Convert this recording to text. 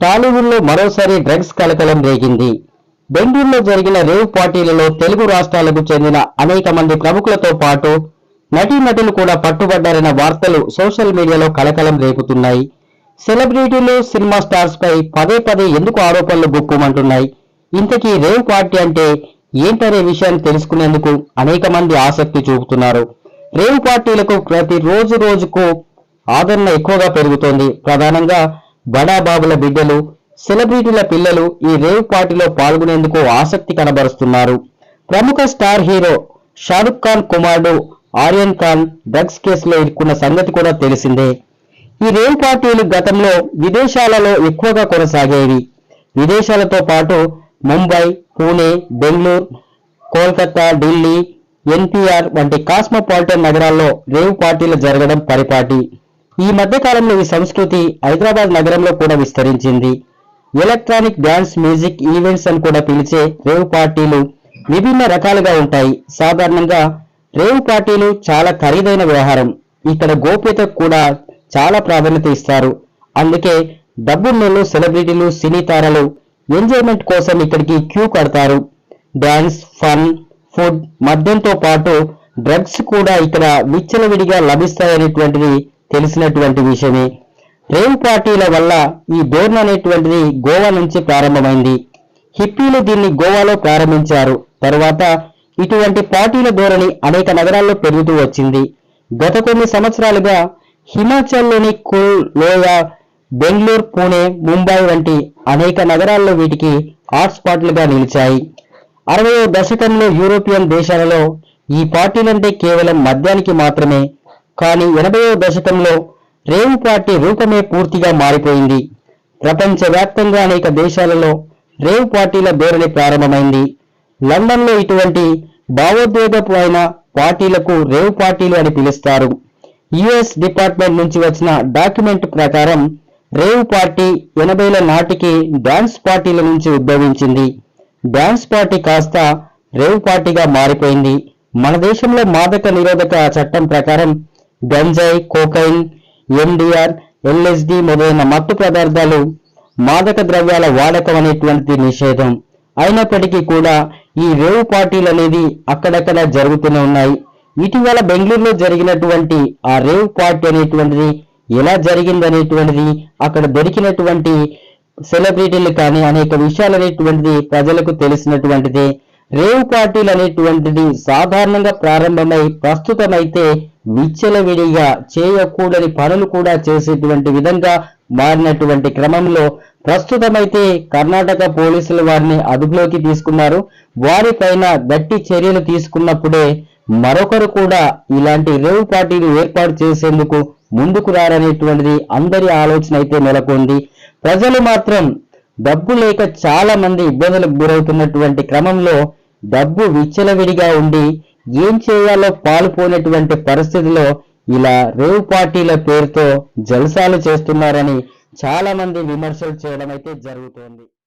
టాలీవుడ్లో మరోసారి డ్రగ్స్ కలకలం రేగింది. బెంగళూరులో జరిగిన రేవ్ పార్టీలలో తెలుగు రాష్ట్రాలకు చెందిన అనేక మంది ప్రముఖులతో పాటు నటీనటులు కూడా పట్టుబడ్డారన్న వార్తలు సోషల్ మీడియాలో కలకలం రేపుతున్నాయి. సెలబ్రిటీలు సినిమా స్టార్స్ పై పదే పదే ఎందుకు ఆరోపణలు గుప్పుమంటున్నాయి ఇంతకీ రేవ్ పార్టీ అంటే ఏంటనే విషయాన్ని తెలుసుకునేందుకు అనేక మంది ఆసక్తి చూపుతున్నారు. రేవ్ పార్టీలకు ప్రతి రోజు రోజుకు ఆదరణ ఎక్కువగా పెరుగుతోంది. ప్రధానంగా బడాబాబుల బిడ్డలు సెలబ్రిటీల పిల్లలు ఈ రేవ్ పార్టీలో పాల్గొనేందుకు ఆసక్తి కనబరుస్తున్నారు. ప్రముఖ స్టార్ హీరో షారుఖ్ ఖాన్ కుమారుడు ఆర్యన్ ఖాన్ డ్రగ్స్ కేసులో ఇరుక్కున్న సంగతి కూడా తెలిసిందే. ఈ రేవ్ పార్టీలు గతంలో విదేశాలలో ఎక్కువగా కొనసాగేవి. విదేశాలతో పాటు ముంబై పూణే బెంగళూరు కోల్కతా ఢిల్లీ ఎన్పిఆర్ వంటి కాస్మోపాలిటన్ నగరాల్లో రేవ్ పార్టీలు జరగడం పరిపాటి. ఈ మధ్యకాలంలో ఈ సంస్కృతి హైదరాబాద్ నగరంలో కూడా విస్తరించింది. ఎలక్ట్రానిక్ డాన్స్ మ్యూజిక్ ఈవెంట్స్ అని కూడా పిలిచే రేవ్ పార్టీలు విభిన్న రకాలుగా ఉంటాయి. సాధారణంగా రేవ్ పార్టీలు చాలా ఖరీదైన వ్యవహారం. ఇక్కడ గోప్యతకు కూడా చాలా ప్రాధాన్యత ఇస్తారు. అందుకే డబ్బున్నోళ్ళు సెలబ్రిటీలు సినీ తారలు ఎంజాయ్మెంట్ కోసం ఇక్కడికి క్యూ కడతారు. డాన్స్ ఫన్ ఫుడ్ మద్యంతో పాటు డ్రగ్స్ కూడా ఇక్కడ విచ్చలవిడిగా లభిస్తాయనేటువంటిది తెలిసినటువంటి విషయమే. రేవ్ పార్టీల వల్ల ఈ బోర్న్ అనేటువంటిది గోవా నుంచి ప్రారంభమైంది. హిప్పీలు దీన్ని గోవాలో ప్రారంభించారు. తరువాత ఇటువంటి పార్టీల ధోరణి అనేక నగరాల్లో పెరుగుతూ వచ్చింది. గత కొన్ని సంవత్సరాలుగా హిమాచల్లోని కుల్ లోయ బెంగళూరు పూణే ముంబై వంటి అనేక నగరాల్లో వీటికి హాట్స్పాట్లుగా నిలిచాయి. అరవయో దశకంలో యూరోపియన్ దేశాలలో ఈ పార్టీలంటే కేవలం మద్యానికి మాత్రమే కానీ ఎనభైవ దశకంలో రేవు పార్టీ రూపమే పూర్తిగా మారిపోయింది. ప్రపంచవ్యాప్తంగా అనేక దేశాలలో రేవ్ పార్టీల ధోరణి ప్రారంభమైంది. లండన్లో ఇటువంటి భావోద్వేగమైన పార్టీలకు రేవ్ పార్టీలు అని పిలుస్తారు. యుఎస్ డిపార్ట్మెంట్ నుంచి వచ్చిన డాక్యుమెంట్ ప్రకారం రేవ్ పార్టీ ఎనభైల నాటికి డాన్స్ పార్టీల నుంచి ఉద్భవించింది. డాన్స్ పార్టీ కాస్త రేవ్ పార్టీగా మారిపోయింది. మన దేశంలో మాదక నిరోధక చట్టం ప్రకారం గంజాయి కోకైన్ ఎండిఆర్ ఎల్ఎస్డి మొదలైన మత్తు పదార్థాలు మాదక ద్రవ్యాల వాడకం అనేటువంటిది నిషేధం. అయినప్పటికీ కూడా ఈ రేవు పార్టీలు అనేది అక్కడక్కడ జరుగుతూనే ఉన్నాయి. ఇటీవల బెంగళూరులో జరిగినటువంటి ఆ రేవ్ పార్టీ అనేటువంటిది ఎలా జరిగింది అనేటువంటిది అక్కడ దొరికినటువంటి సెలబ్రిటీలు కానీ అనేక విషయాలు అనేటువంటిది ప్రజలకు తెలిసినటువంటిది రేవ్ పార్టీలు అనేటువంటిది సాధారణంగా ప్రారంభమై ప్రస్తుతమైతే విచ్చలవిడిగా చేయకూడని పనులు కూడా చేసేటువంటి విధంగా మారినటువంటి క్రమంలో ప్రస్తుతమైతే కర్ణాటక పోలీసులు వారిని అదుపులోకి తీసుకున్నారు. వారిపైన గట్టి చర్యలు తీసుకున్నప్పుడే మరొకరు కూడా ఇలాంటి రేవ్ పార్టీలు ఏర్పాటు చేసేందుకు ముందుకు రారనేటువంటిది అందరి ఆలోచన అయితే నెలకొంది. ప్రజలు మాత్రం డబ్బు లేక చాలా మంది ఇబ్బందులకు గురవుతున్నటువంటి క్రమంలో డబ్బు విచ్చలవిడిగా ఉండి ఏం చేయాలో పాల్పోయినటువంటి పరిస్థితిలో ఇలా రేవ్ పార్టీల పేరుతో జల్సాలు చేస్తున్నారని చాలా మంది విమర్శలు చేయడం అయితే జరుగుతోంది.